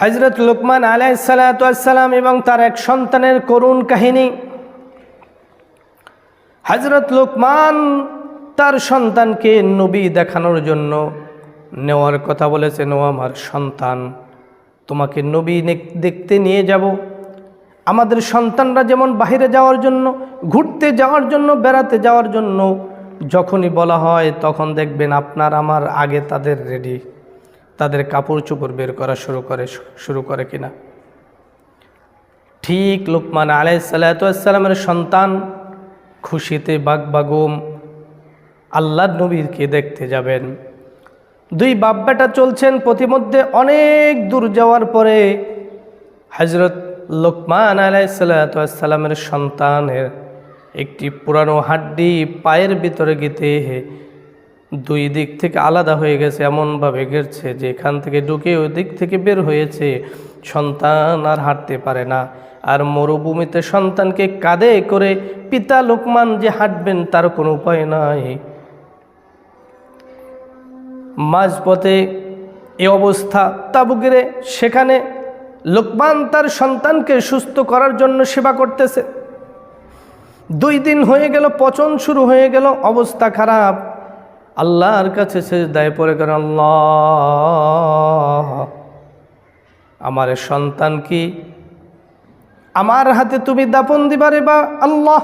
হজরত লুকমান আলাইসালাম এবং তার এক সন্তানের করুণ কাহিনী। হজরত লুকমান তার সন্তানকে নবী দেখানোর জন্য নেওয়ার কথা বলেছে ও আমার সন্তান, তোমাকে নবী দেখতে নিয়ে যাব। আমাদের সন্তানরা যেমন বাইরে যাওয়ার জন্য, ঘুরতে যাওয়ার জন্য, বেড়াতে যাওয়ার জন্য যখনই বলা হয়, তখন দেখবেন আপনার আমার আগে তাদের রেডি তাদের কাপড় চোপড় বের করা শুরু করে শুরু করে কিনা। ঠিক লোকমান আলাই সাল্লাতামের সন্তান খুশিতে বাগবাগুম আল্লাহ নবীরকে দেখতে যাবেন। দুই বাপ বেটা চলছেন প্রতিমধ্যে অনেক দূর যাওয়ার পরে হজরত লোকমান আলাইসাল্লামের সন্তানের একটি পুরানো হাড্ডি পায়ের ভিতরে গেতে দুই দিক থেকে আলাদা হয়ে গেছে, এমনভাবে গেছে যে এখান থেকে ঢুকে ওই দিক থেকে বের হয়েছে। সন্তান আর হাঁটতে পারে না। আর মরুভূমিতে সন্তানকে কাঁধে করে পিতা লোকমান যে হাঁটবেন তার কোনো উপায় নাই। মাঝপথে এ অবস্থা তাবুগিরে সেখানে লোকমান তার সন্তানকে সুস্থ করার জন্য সেবা করতেছে। দুই দিন হয়ে গেল, পচন শুরু হয়ে গেল, অবস্থা খারাপ। আল্লাহর কাছে সে দায় পড়ে গেল আল্লাহ? আমার সন্তান কি আমার হাতে তুমি দাপন দিবারে বা, আল্লাহ?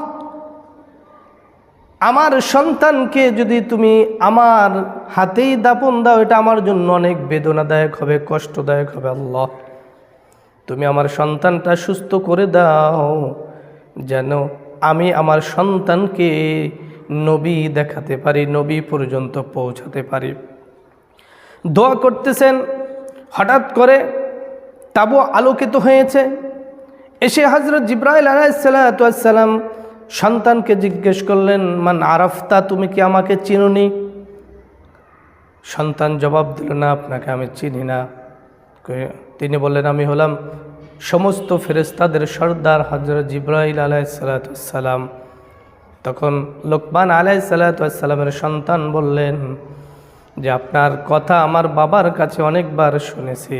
আমার সন্তানকে যদি তুমি আমার হাতেই দাপন দাও, এটা আমার জন্য অনেক বেদনাদায়ক হবে, কষ্টদায়ক হবে, আল্লাহ। তুমি আমার সন্তানটা সুস্থ করে দাও, যেন আমি আমার সন্তানকে নবী দেখাতে পারি, নবী পর্যন্ত পৌঁছাতে পারি। দোয়া করতেছেন, হঠাৎ করে তাবু আলোকিত হয়েছে। এসে হজরত জিব্রাইল আলাইসাল্লাম সন্তানকে জিজ্ঞেস করলেন, মান আরাফতা, তুমি কি আমাকে চিনুনি? সন্তান জবাব দিল, না, আপনাকে আমি চিনি না। তিনি বললেন, আমি হলাম সমস্ত ফেরেস্তাদের সর্দার হজরত জিব্রাইল আলাইসাল্লাম তখন লোকমান আলাই সাল্লাতামের সন্তান বললেন যে, আপনার কথা আমার বাবার কাছে অনেকবার শুনেছি।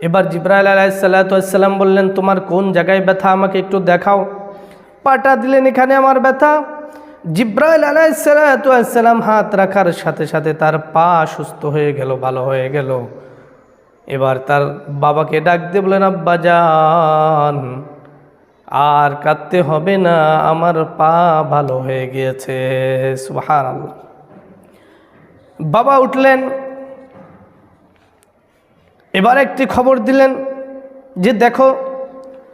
এবার জিব্রাইল আলাই সাল্লাতাম বললেন, তোমার কোন জায়গায় ব্যথা? আমাকে একটু দেখাও। পাটা দিলেন, এখানে আমার ব্যথা। জিব্রাইল আলাই সাল্লাতাম হাত রাখার সাথে সাথে তার পা সুস্থ হয়ে গেল, ভালো হয়ে গেল। এবার তার বাবাকে ডাক দিয়ে বলেন আব্বা, যান। আর কাঁদতে হবে না, আমার পা ভালো হয়ে গিয়েছে। সুহার বাবা উঠলেন, এবার একটি খবর দিলেন যে দেখো,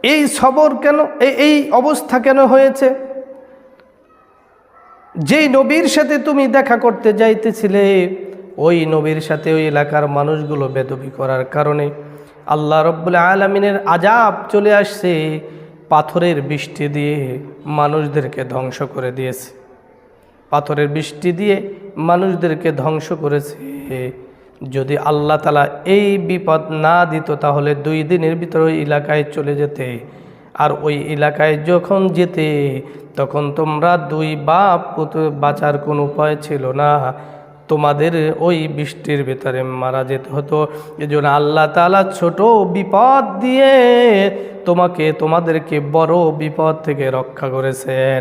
এই সবর কেন এই- এই অবস্থা কেন হয়েছে? যেই নবীর সাথে তুমি দেখা করতে যাইতেছিলে, ওই নবীর সাথে ওই এলাকার মানুষগুলো বেদবি করার কারণে আল্লাহ রব্বুল আলমিনের আজাব চলে আসছে। পাথরের বৃষ্টি দিয়ে মানুষদেরকে ধ্বংস করে দিয়েছে। পাথরের বৃষ্টি দিয়ে মানুষদেরকে ধ্বংস করেছে। যদি আল্লাহ তালা এই বিপদ না দিত, তাহলে দুই দিনের ভিতরে ওই এলাকায় চলে যেতে। আর ওই এলাকায় যখন যেতে, তখন তোমরা দুই বাপ বাঁচার কোনো উপায় ছিল না। তোমাদের ওই বৃষ্টির ভেতরে মারা যেতে হতো। এজন্য আল্লাহ তালা ছোট বিপদ দিয়ে তোমাকে, তোমাদেরকে বড় বিপদ থেকে রক্ষা করেছেন।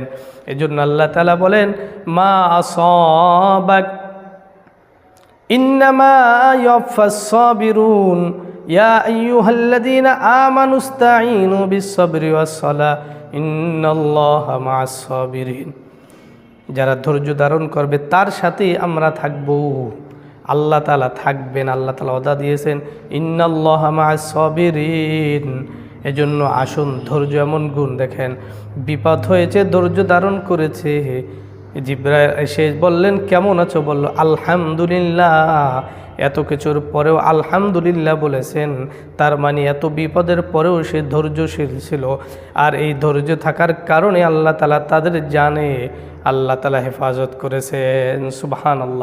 এজন্য আল্লাহ তালা বলেন, মা আসবাক, ইন্নামা ইয়ফাসবিরুন ইয়া আইয়ুহাল্লাযীনা আমানুস্তাঈনু বিস-সাবরি ওয়াস-সালাহ ইন্নাল্লাহা মা'আস-সাবিরিন যারা ধৈর্য ধারণ করবে, তার সাথে আমরা থাকব। আল্লাহ তালা থাকবেন, আল্লাহ তালা অদা দিয়েছেন, ইন্নাল্লাহ সবির এজন্য আসুন, ধৈর্য এমন গুণ দেখেন, বিপদ হয়েছে, ধৈর্য ধারণ করেছে। জিব্রাইল এসে বললেন, কেমন আছো? বলল, আলহামদুলিল্লাহ। এত কিছুর পরেও আলহামদুলিল্লাহ বলেছেন। তার মানে এত বিপদের পরেও সে ধৈর্যশীল ছিল। আর এই ধৈর্য থাকার কারণে আল্লাহ তালা তাদের জানে, আল্লাহ তালা হেফাজত করেছেন। সুবহান আল্লাহ